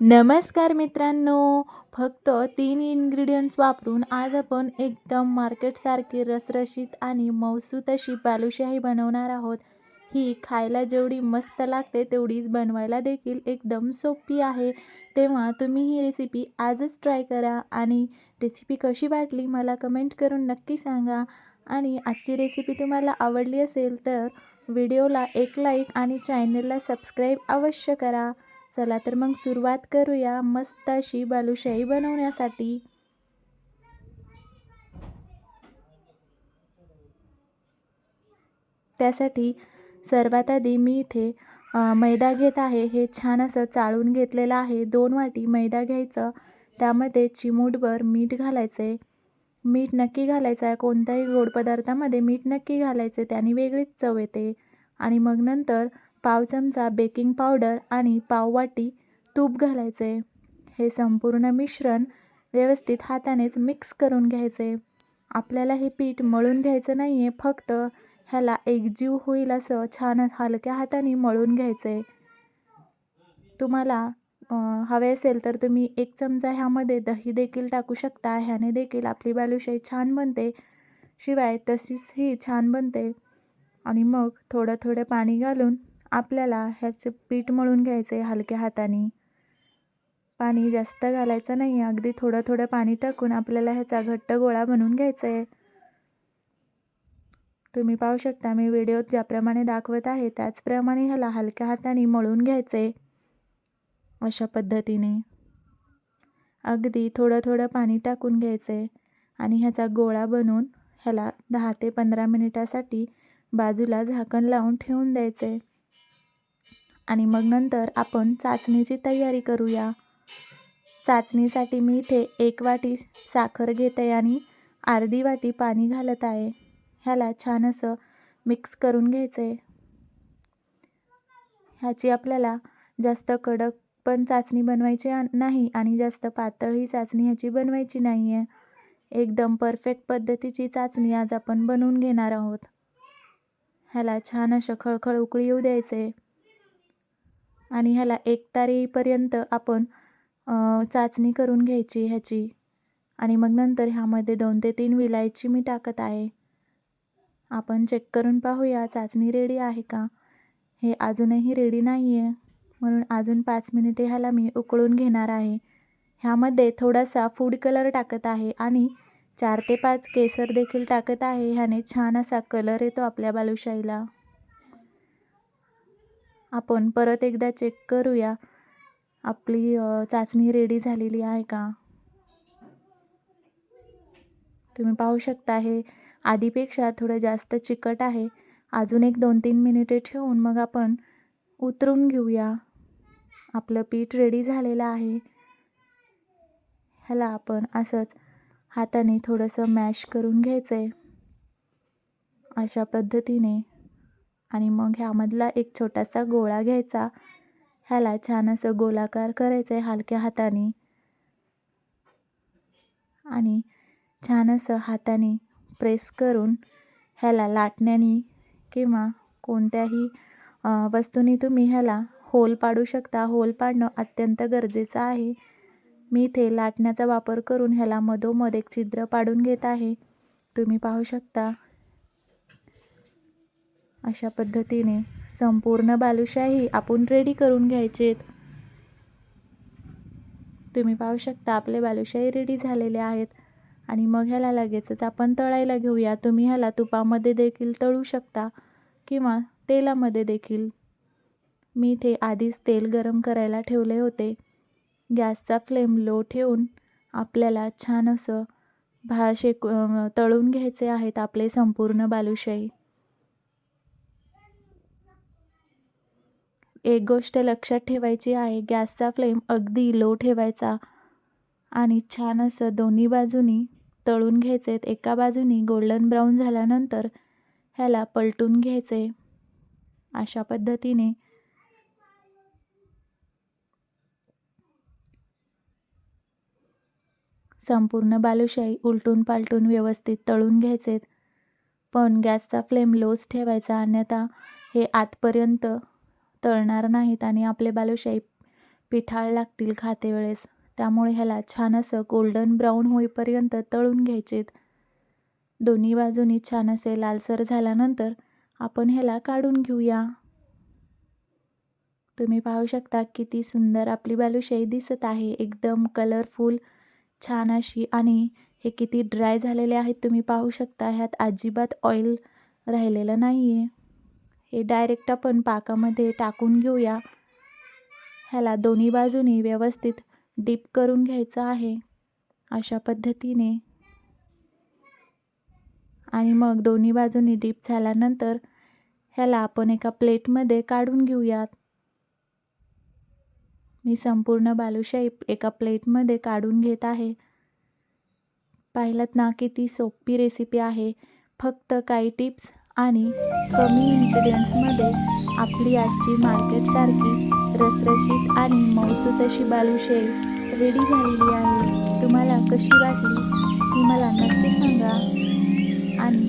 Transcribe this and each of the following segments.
नमस्कार मित्रांनो फक्त तीन इन्ग्रेडियंट्स वापरून आज आपण एकदम मार्केटसारखी रसरशीत आणि मौसूत अशी बालुशाही बनवणार आहोत. ही खायला जेवढी मस्त लागते तेवढीच बनवायला देखील एकदम सोपी आहे. तेव्हा तुम्ही ही रेसिपी आजच ट्राय करा आणि रेसिपी कशी वाटली मला कमेंट करून नक्की सांगा. आणि आजची रेसिपी तुम्हाला आवडली असेल तर व्हिडिओला एक लाईक आणि चॅनलला सबस्क्राईब अवश्य करा. चला तर मग सुरुवात करूया मस्त अशी बालुशाही बनवण्यासाठी. त्यासाठी सर्वात आधी मी इथे मैदा घेत आहे. हे छान असं चाळून घेतलेलं आहे. दोन वाटी मैदा घ्यायचं. त्यामध्ये चिमूटभर मीठ घालायचं आहे मीठ नक्की घालायचं आहे. कोणत्याही गोड पदार्थामध्ये मीठ नक्की घालायचे त्याने वेगळीच चव येते. आणि मग नंतर पाव चमचा बेकिंग पावडर आणि पाव वाटी तूप घालायचे. हे संपूर्ण मिश्रण व्यवस्थित हातानेच मिक्स करून घ्यायचे. आपल्याला हे पीठ मळून घ्यायचं नाही आहे फक्त ह्याला एकजीव होईल असं छान हलक्या हाताने मळून घ्यायचं. आहे तुम्हाला हवे असेल तर तुम्ही एक चमचा ह्यामध्ये दही देखील टाकू शकता. ह्याने देखील आपली बालुशाही छान बनते. शिवाय तशीच ही छान बनते. आणि मग थोडं थोडं पाणी घालून आपल्याला ह्याचे पीठ मळून घ्यायचे हलक्या हाताने. पाणी जास्त घालायचं नाही आहे अगदी थोडं थोडं पाणी टाकून आपल्याला ह्याचा घट्ट गोळा बनवून घ्यायचा आहे तुम्ही पाहू शकता मी व्हिडिओत ज्याप्रमाणे दाखवत आहे त्याचप्रमाणे ह्याला हलक्या हाताने मळून घ्यायचे अशा पद्धतीने. अगदी थोडं थोडं पाणी टाकून घ्यायचे आणि ह्याचा गोळा बनवून ह्याला दहा ते पंधरा मिनिटासाठी बाजूला झाकण लावून ठेवून द्यायचे. आणि मग नंतर आपण चाचणीची तयारी करूया. चाचणीसाठी मी इथे एक वाटी साखर घेते आणि अर्धी वाटी पाणी घालत आहे. ह्याला छान असं मिक्स करून घ्यायचं. आहे ह्याची आपल्याला जास्त कडक पण चाचणी बनवायची नाही आणि जास्त पातळ ही चाचणी ह्याची बनवायची नाही आहे एकदम परफेक्ट पद्धतीची चाचणी आज आपण बनवून घेणार आहोत. ह्याला छान असं खळखळ उकळी येऊ द्यायचे. आणि ह्याला एक तारीपर्यंत आपण चाचणी करून घ्यायची ह्याची. आणि मग नंतर ह्यामध्ये दोन ते तीन विलायची मी टाकत आहे. आपण चेक करून पाहूया चाचणी रेडी आहे का? हे अजूनही रेडी नाही आहे म्हणून अजून पाच मिनिटे ह्याला मी उकळून घेणार आहे. ह्यामध्ये थोडासा फूड कलर टाकत आहे आणि चार ते पाच केसर देखील टाकत आहे. ह्याने छान असा कलर येतो आपल्या बालुशाहीला. आपण परत एकदा चेक करूया. आपली चाचणी रेडी झालेली आहे का? तुम्ही पाहू शकता हे आधीपेक्षा थोडं जास्त चिकट आहे. अजून एक दोन तीन मिनिटे ठेवून मग आपण उतरून घेऊया. आपलं पीठ रेडी झालेलं आहे. ह्याला आपण असंच हाताने थोडंसं मॅश करून घ्यायचं आहे अशा पद्धतीने. आणि मग ह्यामधला एक छोटासा गोळा घ्यायचा. ह्याला छान असं गोलाकार करायचं आहे हलक्या हाताने. आणि छान असं हाताने प्रेस करून ह्याला लाटण्याने किंवा कोणत्याही वस्तूने तुम्ही ह्याला होल पाडू शकता. होल पाडणं अत्यंत गरजेचं आहे. मी इथे लाटण्याचा वापर करून ह्याला मधोमध एक छिद्र पाडून घेत आहे. तुम्ही पाहू शकता. अशा पद्धतीने संपूर्ण बालुशाही आपण रेडी करून घ्यायचेत. तुम्ही पाहू शकता आपले बालुशाही रेडी झालेले आहेत. आणि मग ह्याला लगेचच आपण तळायला घेऊया. तुम्ही ह्याला तुपामध्ये देखील तळू शकता किंवा तेलामध्ये देखील. मी इथे आधीच तेल गरम करायला ठेवले होते. गॅसचा फ्लेम लो ठेवून आपल्याला छान असं भा शेक तळून घ्यायचे आहेत आपले संपूर्ण बालुशाही. एक गोष्ट लक्षात ठेवायची आहे गॅसचा फ्लेम अगदी लो ठेवायचा आणि छान असं दोन्ही बाजूनी तळून घ्यायचे. एका बाजूनी गोल्डन ब्राऊन झाल्यानंतर ह्याला पलटून घ्यायचे. अशा पद्धतीने संपूर्ण बालुशाही उलटून पालटून व्यवस्थित तळून घ्यायचे. पण गॅसचा फ्लेम लोच ठेवायचा अन्यथा हे आतपर्यंत तळणार नाहीत आणि आपले बालुशाही पिठाळ लागतील खाते वेळेस. त्यामुळे ह्याला छान असं गोल्डन ब्राऊन होईपर्यंत तळून घ्यायचेत. दोन्ही बाजूनी छान असे लालसर झाल्यानंतर आपण ह्याला काढून घेऊया. तुम्ही पाहू शकता किती सुंदर आपली बालुशाही दिसत आहे. एकदम कलरफुल छान अशी आणि हे किती ड्राय झालेले आहेत तुम्ही पाहू शकता ह्यात अजिबात ऑइल राहिलेलं नाही आहे हे डायरेक्ट आपण पाकामध्ये टाकून घेऊया. ह्याला दोन्ही बाजूनी व्यवस्थित डीप करून घ्यायचं आहे अशा पद्धतीने. आणि मग दोन्ही बाजूनी डीप झाल्यानंतर ह्याला आपण एका प्लेटमध्ये काढून घेऊयात. मी संपूर्ण बालुशाही एका प्लेटमध्ये काढून घेत आहे. पाहिलं ना किती सोपी रेसिपी आहे. फक्त काही टिप्स आणि कमी इन्ग्रेडियंट्समध्ये आपली आजची मार्केटसारखी रसरशीत आणि मौसूत अशी बालुशाही रेडी झालेली आहे. तुम्हाला कशी वाटली ती मला नक्की सांगा. आणि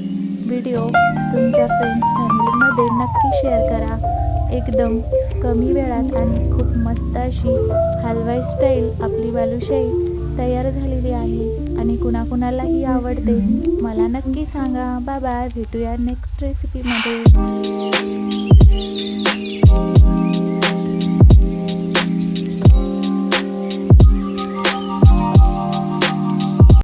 व्हिडिओ तुमच्या फ्रेंड्स फॅमिलीमध्ये नक्की शेअर करा. एकदम कमी वेळात आणि खूप मस्त अशी हलवाई स्टाईल आपली बालुशाही तयार झालेली आहे आणि कुणाकुणालाही आवडते मला नक्की सांगा. बाबा भेटूया नेक्स्ट रेसिपीमध्ये